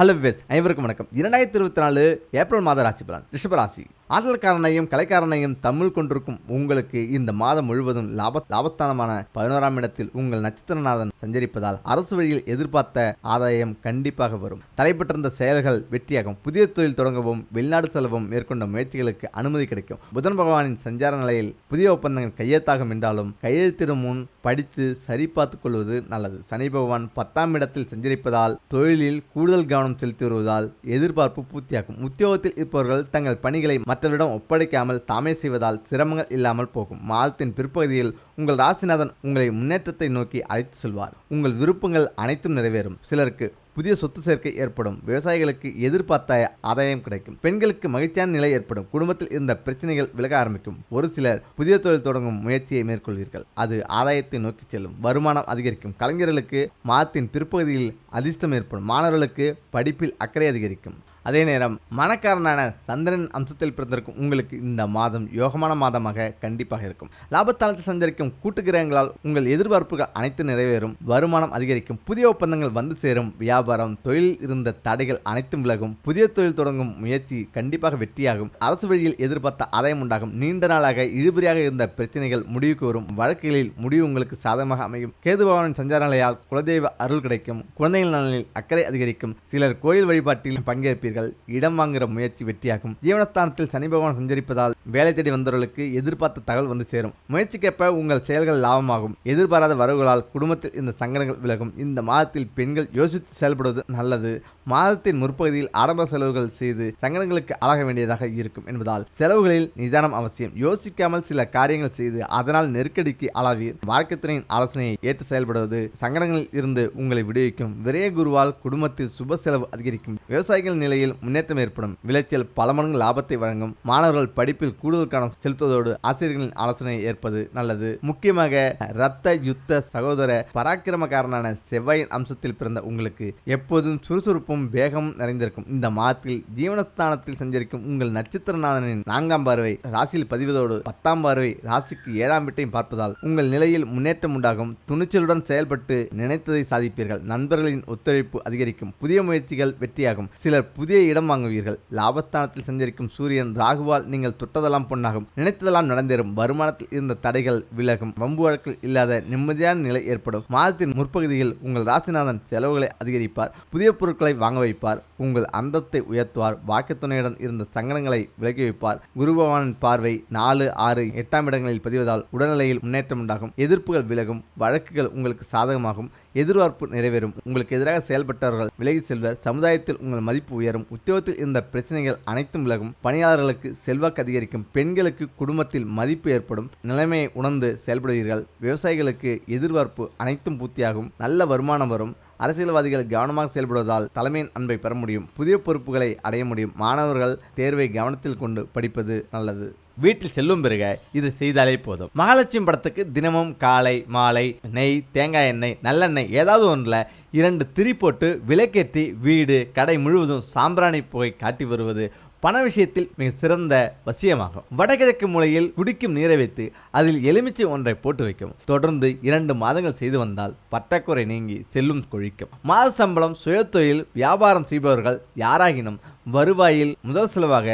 Hello வெஸ் அனைவருக்கும் வணக்கம். இரண்டாயிரத்தி இருபத்தி நாலு ஏப்ரல் மாத ராசி பலன் ரிஷபராசி ஆற்றல்காரனையும் கலைக்காரனையும் தமிழ் கொண்டிருக்கும் உங்களுக்கு இந்த மாதம் முழுவதும் லாப லாபஸ்தானமான பதினோராம் இடத்தில் உங்கள் நட்சத்திரநாதன் சஞ்சரிப்பதால் அரசு வழியில் எதிர்பார்த்த ஆதாயம் கண்டிப்பாக வரும். தலைப்பட்டிருந்த செயல்கள் வெற்றியாகும். புதிய தொழில் தொடங்கவும் வெளிநாடு செலவும் மேற்கொண்ட முயற்சிகளுக்கு அனுமதி கிடைக்கும். புதன் பகவானின் சஞ்சார நிலையில் புதிய ஒப்பந்தங்கள் கையெழுத்தாகும் என்றாலும் கையெழுத்திடும் முன் படித்து சரிபார்த்துக் கொள்வது நல்லது. சனி பகவான் பத்தாம் இடத்தில் சஞ்சரிப்பதால் தொழிலில் கூடுதல் கவனம் செலுத்தி வருவதால் எதிர்பார்ப்பு பூர்த்தியாகும். உத்தியோகத்தில் இருப்பவர்கள் தங்கள் பணிகளை மற்றவரிடம் ஒப்படைக்காமல் தாமே செய்வதால் சிரமங்கள் இல்லாமல் போகும். மாதத்தின் பிற்பகுதியில் உங்கள் ராசிநாதன் உங்களை முன்னேற்றத்தை நோக்கி அழைத்து செல்வார். உங்கள் விருப்பங்கள் அனைத்தும் நிறைவேறும். சிலருக்கு புதிய சொத்து சேர்க்கை ஏற்படும். விவசாயிகளுக்கு எதிர்பார்த்த ஆதாயம் கிடைக்கும். பெண்களுக்கு மகிழ்ச்சியான நிலை ஏற்படும். குடும்பத்தில் இருந்த பிரச்சனைகள் விலக ஆரம்பிக்கும். ஒரு சிலர் புதிய தொழில் தொடங்கும் முயற்சியை மேற்கொள்வீர்கள். அது ஆதாயத்தை நோக்கி செல்லும். வருமானம் அதிகரிக்கும். கலைஞர்களுக்கு மாதத்தின் பிற்பகுதியில் அதிர்ஷ்டம் ஏற்படும். மாணவர்களுக்கு படிப்பில் அக்கறை அதிகரிக்கும். அதே நேரம் மனக்காரனான சந்திரன் அம்சத்தில் பிறந்திருக்கும் உங்களுக்கு இந்த மாதம் யோகமான மாதமாக கண்டிப்பாக இருக்கும். லாபத்தாளத்தில் சஞ்சரிக்கும் கூட்டு கிரகங்களால் உங்கள் எதிர்பார்ப்புகள் அனைத்து நிறைவேறும் வருமானம் அதிகரிக்கும் புதிய ஒப்பந்தங்கள் வந்து சேரும் வியாபாரம் தொழில் இருந்த தடைகள் அனைத்தும் விலகும் புதிய தொழில் தொடங்கும் முயற்சி கண்டிப்பாக வெற்றியாகும். அரசு வழியில் எதிர்பார்த்த ஆதாயம் உண்டாகும். நீண்ட நாளாக இழுபறியாக இருந்த பிரச்சனைகள் முடிவுக்கு வரும். வழக்குகளில் முடிவு உங்களுக்கு சாதகமாக அமையும். கேதுபவனின் சஞ்சார நிலையால் குலதெய்வ அருள் கிடைக்கும். குழந்தைகள் நலனில் அக்கறை அதிகரிக்கும். சிலர் கோயில் வழிபாட்டில் பங்கேற்பீர்கள் இடம் வாங்குகிற முயற்சி வெற்றியாகும். ஜீவனஸ்தானத்தில் சனி பகவான் சஞ்சரிப்பதால் வேலை தேடி வந்தவர்களுக்கு எதிர்பார்த்த தகவல் வந்து சேரும். முயற்சிக்கேற்ப உங்கள் செயல்கள் லாபமாகும். எதிர்பாராத வரவுகளால் குடும்பத்தில் இந்த சங்கடங்கள் விலகும். இந்த மாதத்தில் பெண்கள் யோசித்து செயல்படுவது நல்லது. மாதத்தின் முற்பகுதியில் ஆடம்பர செலவுகள் செய்து சங்கடங்களுக்கு ஆளாக வேண்டியதாக இருக்கும் என்பதால் செலவுகளில் நிதானம் அவசியம். யோசிக்காமல் சில காரியங்கள் செய்து அதனால் நெருக்கடிக்கு ஆளாவீர். வாழ்க்கைத்துறையின் ஆலோசனையை ஏற்று செயல்படுவது சங்கடங்களில் இருந்து உங்களை விடுவிக்கும். விரைய குருவால் குடும்பத்தில் சுப செலவு அதிகரிக்கும். விவசாயிகள் நிலையில் முன்னேற்றம் ஏற்படும். விளைச்சல் பல மடங்கு லாபத்தை வழங்கும். மாணவர்கள் படிப்பில் கூடுதல் கவனம் செலுத்துவதோடு ஆசிரியர்களின் ஆலோசனையை ஏற்பது நல்லது. முக்கியமாக இரத்த யுத்த சகோதர பராக்கிரமக்காரனான செவ்வாயின் அம்சத்தில் பிறந்த உங்களுக்கு எப்போதும் சுறுசுறுப்பும் வேகமும் நிறைந்திருக்கும். இந்த மாதத்தில் ஜீவனஸ்தானத்தில் சஞ்சரிக்கும் உங்கள் நட்சத்திரநாதனின் நான்காம் பார்வை ராசியில் பதிவதோடு பத்தாம் பார்வை ராசிக்கு ஏழாம் வீட்டையும் பார்ப்பதால் உங்கள் நிலையில் முன்னேற்றம் உண்டாகும். துணிச்சலுடன் செயல்பட்டு நினைத்ததை சாதிப்பீர்கள். நண்பர்களின் ஒத்துழைப்பு அதிகரிக்கும். புதிய முயற்சிகள் வெற்றியாகும். சிலர் புதிய இடம் வாங்குவீர்கள். லாபஸ்தானத்தில் சஞ்சரிக்கும் சூரியன் ராகுவால் நீங்கள் தொட்டதெல்லாம் பொன்னாகும். நினைத்ததெல்லாம் நடந்தேறும். வருமானத்தில் இருந்த தடைகள் விலகும். வம்பு வழக்கில் இல்லாத நிம்மதியான நிலை ஏற்படும். மாதத்தின் முற்பகுதியில் உங்கள் ராசிநாதன் செலவுகளை அதிகரிப்பார். புதிய பொருட்களை வாங்க வைப்பார். உங்கள் அந்தத்தை உயர்த்துவார். வாக்குத்துணையுடன் இருந்த சங்கடங்களை விலக்கி வைப்பார். குருபவானின் பார்வை நாலு ஆறு எட்டாம் இடங்களில் பதிவதால் உடல்நிலையில் முன்னேற்றம் உண்டாகும். எதிர்ப்புகள் விலகும். வழக்குகள் உங்களுக்கு சாதகமாகும். எதிர்பார்ப்பு நிறைவேறும். உங்களுக்கு எதிராக செயல்பட்டவர்கள் விலகி செல்வர். சமுதாயத்தில் உங்கள் மதிப்பு உயரும். உத்தியோகத்தில் இருந்த பிரச்சனைகள் அனைத்தும் விலகும். பணியாளர்களுக்கு செல்வாக்கு அதிகரிக்கும். பெண்களுக்கு குடும்பத்தில் மதிப்பு ஏற்படும். நிலைமையை உணர்ந்து செயல்படுவீர்கள். விவசாயிகளுக்கு எதிர்பார்ப்பு அனைத்தும் பூர்த்தியாகும். நல்ல வருமானம் வரும். அரசியல்வாதிகள் கவனமாக செயல்படுவதால் தலைமையின் அன்பை பெற முடியும். புதிய பொறுப்புகளை அடைய முடியும். மாணவர்கள் தேர்வை கவனத்தில் கொண்டு படிப்பது நல்லது. வீட்டில் செல்லும் பிறகு இது செய்தாலே போதும். மகாலட்சுமி படத்துக்கு தினமும் காலை மாலை நெய் தேங்காய் எண்ணெய் நல்லெண்ணெய் ஏதாவது ஒன்றில் இரண்டு திரி போட்டு விளக்கேற்றி வீடு கடை முழுவதும் சாம்பிராணி புகை காட்டி வருவது பண விஷயத்தில் மிக சிறந்த வசியமாகும். வடகிழக்கு மூலையில் குடிக்கும் நீரை வைத்து அதில் எலுமிச்சை ஒன்றை போட்டு வைக்கும் தொடர்ந்து இரண்டு மாதங்கள் செய்து வந்தால் பற்றாக்குறை நீங்கி செல்லும் கொழிக்கும். மாத சம்பளம் சுயத்தொழில் வியாபாரம் செய்பவர்கள் யாராகினும் வருவாயில் முதல் செலவாக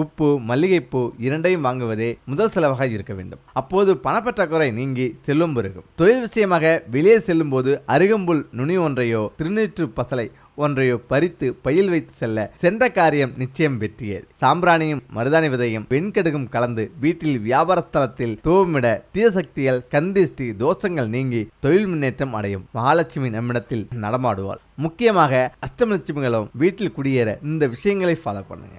உப்பு மல்லிகைப்பூ இரண்டையும் வாங்குவதே முதல் செலவாக இருக்க வேண்டும். அப்போது பணப்பற்றாக்குறை நீங்கி செல்லும் பெருகும். தொழில் விஷயமாக வெளியே செல்லும்போது அருகம்புல் நுனி ஒன்றையோ திருநீற்று பசலை ஒன்றையோ பறித்து பையில் வைத்து செல்ல சென்ற காரியம் நிச்சயம் வெற்றியது. சாம்பிராணியும் மருதாணி விதையும் வெண்கடுகும் கலந்து வீட்டில் வியாபார ஸ்தலத்தில் தூவமிட தீய சக்திகள் கந்திஷ்டி தோஷங்கள் நீங்கி தொழில் முன்னேற்றம் அடையும் மகாலட்சுமி நம்மிடத்தில் நடமாடுவாள். முக்கியமாக அஷ்டமலட்சுமிகளும் வீட்டில் குடியேற இந்த விஷயங்களை ஃபாலோ பண்ணுங்க.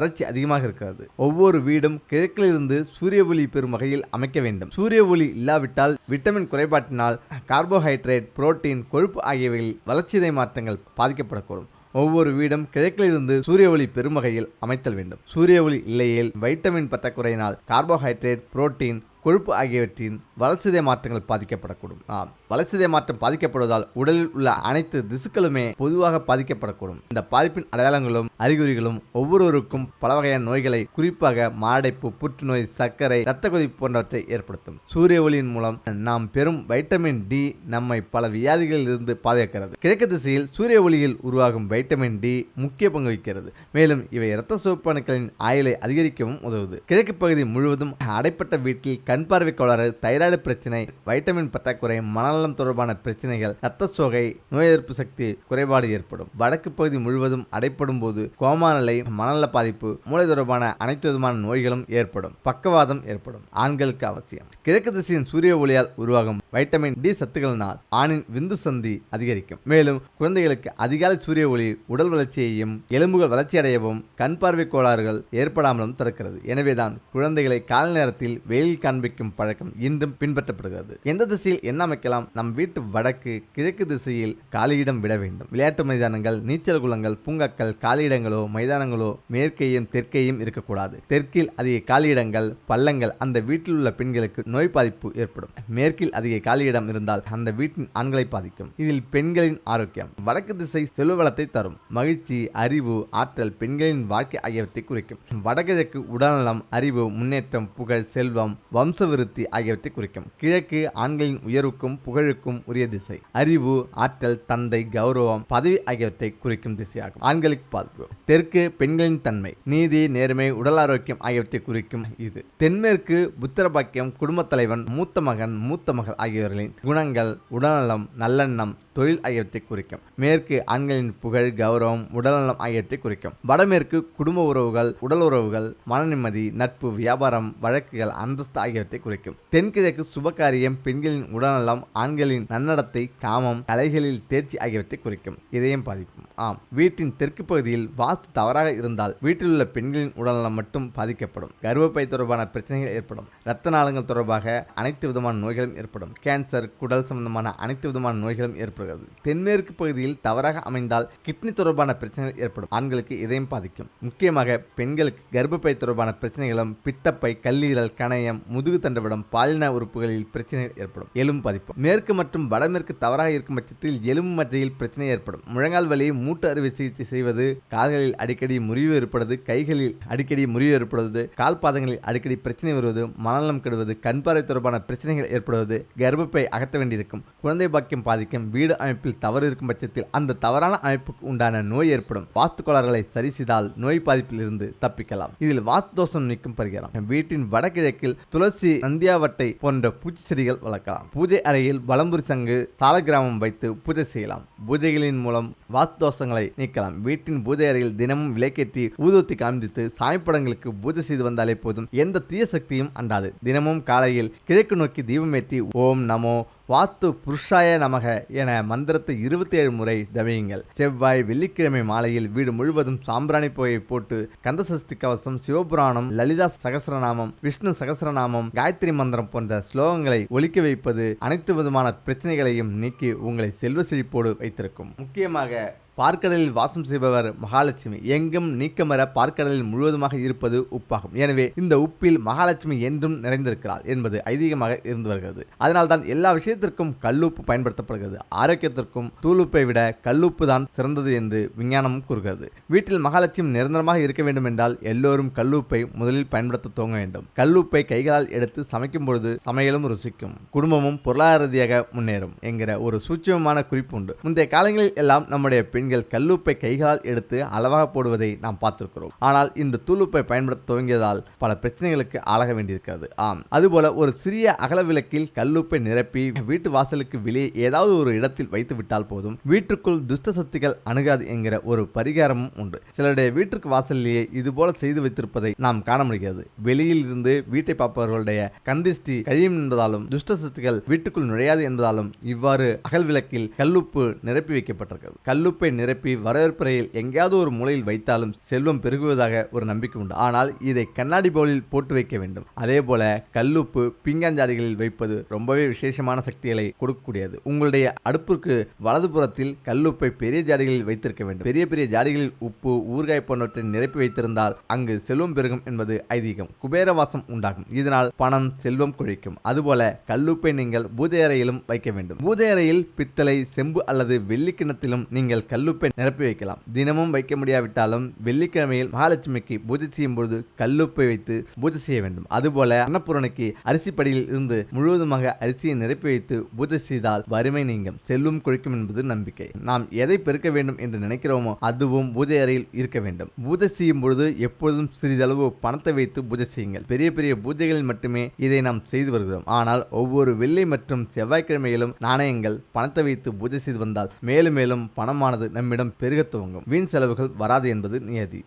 வறட்சி அதிகமாக இருக்கிறது ஒவ்வொரு வீடும் கிழக்கிலிருந்து சூரிய ஒளி பெறும் வகையில் அமைக்க வேண்டும். சூரிய ஒளி இல்லாவிட்டால் விட்டமின் குறைபாட்டினால் கார்போஹைட்ரேட் புரோட்டீன் கொழுப்பு ஆகியவைகளில் வளர்ச்சிதை மாற்றங்கள் பாதிக்கப்படக்கூடும். ஒவ்வொரு வீடும் கிழக்கிலிருந்து சூரிய ஒளி பெறும் வகையில் அமைத்தல் வேண்டும். சூரிய ஒளி இல்லையில் வைட்டமின் பற்றாக்குறையினால் கார்போஹைட்ரேட் புரோட்டீன் கொழுப்பு ஆகியவற்றின் வளர்ச்சிதை மாற்றங்கள் பாதிக்கப்படக்கூடும். ஆம். வளர்ச்சிதை மாற்றம் பாதிக்கப்படுவதால் உடலில் உள்ள அனைத்து திசுக்களுமே பொதுவாக பாதிக்கப்படக்கூடும். இந்த பாதிப்பின் அடையாளங்களும் அறிகுறிகளும் ஒவ்வொருவருக்கும் பல வகையான நோய்களை குறிப்பாக மாரடைப்பு புற்றுநோய் சர்க்கரை இரத்த கொதிப்பு போன்றவற்றை ஏற்படுத்தும். சூரிய ஒளியின் மூலம் நாம் பெறும் வைட்டமின் டி நம்மை பல வியாதிகளில் இருந்து பாதுகாக்கிறது. கிழக்கு திசையில் சூரிய ஒளியில் உருவாகும் வைட்டமின் டி முக்கிய பங்கு வகிக்கிறது. மேலும் இவை இரத்த சோப்பணுக்களின் ஆயுளை அதிகரிக்கவும் உதவுது. கிழக்கு பகுதி முழுவதும் அடைப்பட்ட வீட்டில் கண் பார்வை கோளாறு தைராய்டு பிரச்சனை வைட்டமின் பற்றாக்குறை மனநலம் தொடர்பான பிரச்சனைகள் இரத்த சோகை நோய் எதிர்ப்பு சக்தி குறைபாடு ஏற்படும். வடக்கு பகுதி முழுவதும் அடைப்படும் போது கோமா நிலை மனநல பாதிப்பு மூளை தொடர்பான அனைத்து விதமான நோய்களும் ஏற்படும். பக்கவாதம் ஏற்படும். ஆண்களுக்கு அவசியம். கிழக்கு திசையின் சூரிய ஒளியால் உருவாகும் வைட்டமின் டி சத்துக்களினால் ஆணின் விந்து சந்தி அதிகரிக்கும். மேலும் குழந்தைகளுக்கு அதிகாலை சூரிய ஒளி உடல் வளர்ச்சியையும் எலும்புகள் வளர்ச்சியடையவும் கண் பார்வை கோளாறுகள் ஏற்படாமலும் தடுக்கிறது. எனவேதான் குழந்தைகளை காலை நேரத்தில் வெயில் காண்பிக்கும் பழக்கம் இன்றும் பின்பற்றப்படுகிறது. எந்த திசையில் என்ன அமைக்கலாம் நம் வீட்டு வடக்கு கிழக்கு திசையில் காலியிடம் விட வேண்டும். விளையாட்டு மைதானங்கள் நீச்சல் குளங்கள் பூங்காக்கள் காலியிடங்களோ மைதானங்களோ மேற்கேயும் தெற்கேயும் இருக்கக்கூடாது. தெற்கில் அதிக காலியிடங்கள் பள்ளங்கள் அந்த வீட்டில் உள்ள பெண்களுக்கு நோய் பாதிப்பு ஏற்படும். மேற்கில் அதிக காலியிடம் இருந்தால் அந்த வீட்டின் ஆண்களை பாதிக்கும். இதில் பெண்களின் ஆரோக்கியம். வடக்கு திசை செல்வவளத்தை தரும். மகிழ்ச்சி அறிவு ஆற்றல் பெண்களின் வாழ்க்கை ஆகியவற்றை குறிக்கும். வடகிழக்கு உடல்நலம் அறிவு முன்னேற்றம் புகழ் செல்வம் வம்சவிருத்தி ஆகியவற்றை குறிக்கும். கிழக்கு ஆண்களின் உயர்வுக்கும் புகழுக்கும் உரிய திசை. அறிவு ஆற்றல் தந்தை கௌரவம் பதவி ஆகியவற்றை குறிக்கும் திசையாகும். ஆண்களுக்கு பாதிப்பு தெற்கு பெண்களின் தன்மை. நீதி நேர்மை உடல் ஆரோக்கியம் ஆகியவற்றை குறிக்கும் இது. தென்மேற்கு புத்திரபாக்கியம் குடும்பத் தலைவன் மூத்த மகன் மூத்த மகள் ஆகியோர்களின் குணங்கள் உடல்நலம் நல்லெண்ணம் தொழில் ஆகியவற்றை குறிக்கும். மேற்கு ஆண்களின் புகழ் கௌரவம் உடல்நலம் ஆகியவற்றை குறிக்கும். வடமேற்கு குடும்ப உறவுகள் உடல் உறவுகள் மன நிம்மதி நட்பு வியாபாரம் வழக்குகள் அந்தஸ்து ஆகியவற்றை குறிக்கும். தென்கிழக்கு சுபகாரியம் பெண்களின் உடல்நலம் ஆண்களின் நன்னடத்தை காமம் கலைகளில் தேர்ச்சி ஆகியவற்றை குறிக்கும் இதயம் பாதிக்கும். ஆம் வீட்டின் தெற்கு பகுதியில் வாஸ்து தவறாக இருந்தால் வீட்டில் உள்ள பெண்களின் உடல்நலம் மட்டும் பாதிக்கப்படும். கர்ப்பப்பை தொடர்பான பிரச்சனைகள் ஏற்படும். இரத்த நாளங்கள் தொடர்பாக அனைத்து விதமான நோய்களும் ஏற்படும். கேன்சர் குடல் சம்பந்தமான அனைத்து விதமான நோய்களும் ஏற்படுகிறது. தென்மேற்கு பகுதியில் தவறாக அமைந்தால் கிட்னி தொடர்பான பிரச்சனைகள் ஏற்படும். ஆண்களுக்கு இதயம் பாதிக்கும். முக்கியமாக பெண்களுக்கு கர்ப்பப்பை தொடர்பான பிரச்சனைகளும் பித்தப்பை கல்லீரல் கணையம் முதுகு தண்டவிடம் பாலின உறுப்புகளில் பிரச்சனைகள் ஏற்படும். எலும்பு பாதிப்பு. மேற்கு மற்றும் வடமேற்கு தவறாக இருக்கும் பட்சத்தில் எலும்பு மத்தியில் பிரச்சனை ஏற்படும். முழங்கால் வலி மூட்டு அறுவை சிகிச்சை செய்வது கால்களில் அடிக்கடி முறிவு ஏற்படுவது கைகளில் அடிக்கடி முறிவு ஏற்படுவது கால் பாதங்களில் அடிக்கடி பிரச்சனை வருவது மனநலம் கெடுவது கண் பார்வை தொடர்பான பிரச்சனைகள் ஏற்படுவது கர்ப்பப்பை அகற்ற வேண்டியிருக்கும் குழந்தை பாக்கியம் பாதிக்கும் வீடு அமைப்பில் தவறு இருக்கும் பட்சத்தில் அந்த தவறான அமைப்புக்கு உண்டான நோய் ஏற்படும். வாஸ்து கோளாறுகளை சரி செய்தால் நோய் பாதிப்பில் இருந்து தப்பிக்கலாம். இதில் வாஸ்து தோஷம் நீக்கும் பரிகாரம். வீட்டின் வடகிழக்கில் துளசி நந்தியாவட்டை போன்ற பூச்சி செடிகள் வளர்க்கலாம். பூஜை அறையில் வலம்புரி சங்கு சாலகிராமம் வைத்து பூஜை செய்யலாம். பூஜைகளின் மூலம் வாஸ்து தோஷங்களை நீக்கலாம். வீட்டின் பூஜை அறையில் தினமும் விலைக்கேற்றி ஊதுவத்தி காண்பித்து சாமிப்படங்களுக்கு பூஜை செய்து வந்தாலே போதும். எந்த தீய சக்தியும் அண்டாது. தினமும் காலையில் கிழக்கு நோக்கி தீபமேற்றி ஓம் நமோ வாத்து புருஷாய நமக என மந்திரத்தை இருபத்தி ஏழு முறை ஜபியுங்கள். செவ்வாய் வெள்ளிக்கிழமை மாலையில் வீடு முழுவதும் சாம்பிராணி புகையை போட்டு கந்தசஷ்டி கவசம் சிவபுராணம் லலிதா சகசரநாமம் விஷ்ணு சகசரநாமம் காயத்ரி மந்திரம் போன்ற ஸ்லோகங்களை ஒலிக்க வைப்பது அனைத்து விதமான பிரச்சனைகளையும் நீக்கி உங்களை செல்வ செழிப்போடு வைத்திருக்கும். முக்கியமாக பார்க்கடலில் வாசம் செய்பவர் மகாலட்சுமி. எங்கும் நீக்கமர பார்க்கடலில் முழுவதுமாக இருப்பது உப்பாகும். எனவே இந்த உப்பில் மகாலட்சுமி என்றும் நிறைந்திருக்கிறாள் என்பது ஐதீகமாக இருந்து வருகிறது. அதனால்தான் எல்லா விஷயத்திற்கும் கல்லுப்பு பயன்படுத்தப்படுகிறது. ஆரோக்கியத்திற்கும் தூளுப்பை விட கல்லுப்பு தான் சிறந்தது என்று விஞ்ஞானமும் கூறுகிறது. வீட்டில் மகாலட்சுமி நிரந்தரமாக இருக்க வேண்டும் என்றால் எல்லோரும் கல்லுப்பை முதலில் பயன்படுத்த துவங்க வேண்டும். கல்லுப்பை கைகளால் எடுத்து சமைக்கும் பொழுது சமையலும் ருசிக்கும். குடும்பமும் பொருளாதார ரீதியாக முன்னேறும் என்கிற ஒரு சூட்சமமான குறிப்பு உண்டு. முந்தைய காலங்களில் எல்லாம் நம்முடைய பெண்கள் பெண்கள் கல்லுப்பை கைகளால் எடுத்து அளவாக போடுவதை நாம் பார்த்திருக்கிறோம். ஆனால் இன்று தூளுப்பை பயன்படுத்த துவங்கியதால் பல பிரச்சனைகளுக்கு ஆளாக வேண்டியிருக்கிறது. ஆம். அதுபோல ஒரு சிறிய அகல விளக்கில் கல்லுப்பை நிரப்பி வீட்டு வாசலுக்கு வெளியே ஏதாவது ஒரு இடத்தில் வைத்து விட்டால் போதும். வீட்டுக்குள் துஷ்ட சக்திகள் அணுகாது என்கிற ஒரு பரிகாரமும் உண்டு. சிலருடைய வீட்டிற்கு வாசலிலேயே இதுபோல செய்து வைத்திருப்பதை நாம் காண முடிகிறது. வெளியில் இருந்து வீட்டை பார்ப்பவர்களுடைய கந்திஷ்டி கழியும் என்பதாலும் துஷ்ட சக்திகள் வீட்டுக்குள் நுழையாது என்பதாலும் இவ்வாறு அகல் விளக்கில் கல்லுப்பு நிரப்பி வைக்கப்பட்டிருக்கிறது. கல்லுப்பை நிரப்பி வரவேற்பறையில் எங்கேயாவது ஒரு மூலையில் வைத்தாலும் செல்வம் பெருகுவதாக ஒரு நம்பிக்கை உண்டு. ஆனால் இதை கண்ணாடி பவுலில் போட்டு வைக்க வேண்டும். அதே போல கல்லுப்பு பிங்காஞ்சாடிகளில் வைப்பது ரொம்பவே விசேஷமான சக்திகளை கொடுக்கக்கூடியது. உங்களுடைய அடுப்பிற்கு வலதுபுறத்தில் கல்லுப்பை பெரிய ஜாடிகளில் வைத்திருக்க வேண்டும். பெரிய பெரிய ஜாடிகளில் உப்பு ஊறுகாய் போன்றவற்றை நிரப்பி வைத்திருந்தால் அங்கு செல்வம் பெருகும் என்பது ஐதீகம். குபேரவாசம் உண்டாகும். இதனால் பணம் செல்வம் குழிக்கும். அதுபோல கல்லுப்பை நீங்கள் பூஜை அறையிலும் வைக்க வேண்டும். பூஜை அறையில் பித்தளை செம்பு அல்லது வெள்ளி கிண்ணத்திலும் நீங்கள் கல் கல்லுப்பை நிரப்பி வைக்கலாம். தினமும் வைக்க முடியாவிட்டாலும் வெள்ளிக்கிழமையில் மகாலட்சுமிக்கு பூஜை செய்யும் பொழுது கல்லுப்பை வைத்து பூஜை செய்ய வேண்டும். அதுபோல அன்னபூரணிக்கு அரிசி படியில் இருந்து முழுவதுமாக அரிசியை நிரப்பி வைத்து பூஜை செய்தால் வறுமை நீங்கும். செல்வம் கொழிக்கும் என்பது நம்பிக்கை. நாம் எதை பெருக்க வேண்டும் என்று நினைக்கிறோமோ அதுவும் பூஜை அறையில் இருக்க வேண்டும். பூஜை செய்யும் பொழுது எப்பொழுதும் சிறிதளவு பணத்தை வைத்து பூஜை செய்யுங்கள். பெரிய பெரிய பூஜைகளில் மட்டுமே இதை நாம் செய்து வருகிறோம். ஆனால் ஒவ்வொரு வெள்ளி மற்றும் செவ்வாய்க்கிழமையிலும் நாணயங்கள் பணத்தை வைத்து பூஜை செய்து வந்தால் மேலும் மேலும் பணமானது நம்மிடம் பெருகத் துவங்கும். வீண் செலவுகள் வராது என்பது நியதி.